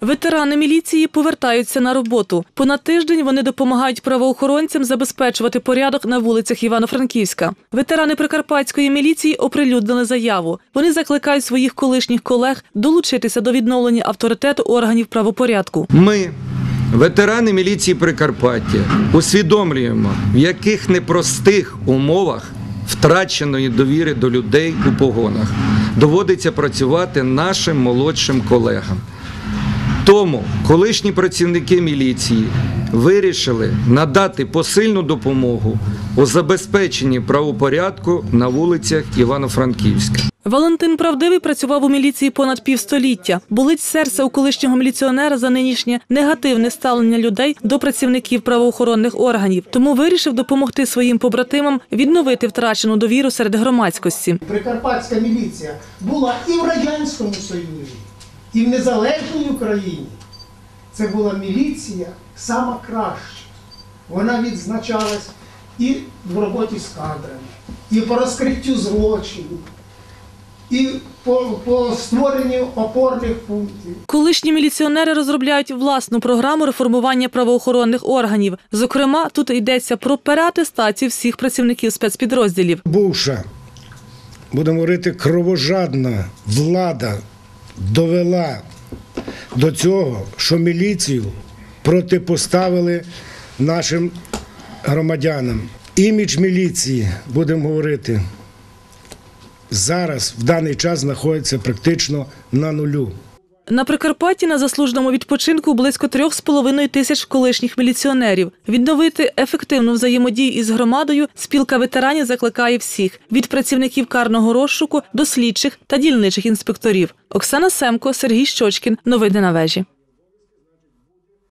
Ветерани міліції повертаються на роботу. Понад тиждень вони допомагають правоохоронцям забезпечувати порядок на вулицях Івано-Франківська. Ветерани прикарпатської міліції оприлюднили заяву. Вони закликають своїх колишніх колег долучитися до відновлення авторитету органів правопорядку. Ми, ветерани міліції Прикарпаття, усвідомлюємо, в яких непростих умовах втраченої довіри до людей у погонах доводиться працювати нашим молодшим колегам. Тому колишні працівники міліції вирішили надати посильну допомогу у забезпеченні правопорядку на вулицях Івано-Франківська. Валентин Правдивий працював у міліції понад півстоліття. Болить серце у колишнього міліціонера за нинішнє негативне ставлення людей до працівників правоохоронних органів. Тому вирішив допомогти своїм побратимам відновити втрачену довіру серед громадськості. Прикарпатська міліція була і в Радянському Союзі, і в Незалежній Україні. Це була міліція сама краща. Вона відзначалась і в роботі з кадрами, і по розкриттю злочинів, і по, по створенню опорних пунктів. Колишні міліціонери розробляють власну програму реформування правоохоронних органів. Зокрема, тут йдеться про переатестацію всіх працівників спецпідрозділів. бувша, будемо говорити, кровожадна влада довела до цього, що міліцію протипоставили нашим громадянам. Імідж міліції, будемо говорити, зараз в даний час знаходиться практично на нулю. На Прикарпатті на заслуженому відпочинку близько трьох з половиною тисяч колишніх міліціонерів. Відновити ефективну взаємодію із громадою спілка ветеранів закликає всіх від працівників карного розшуку до слідчих та дільничих інспекторів. Оксана Семко, Сергій Щочкін. Новини на вежі.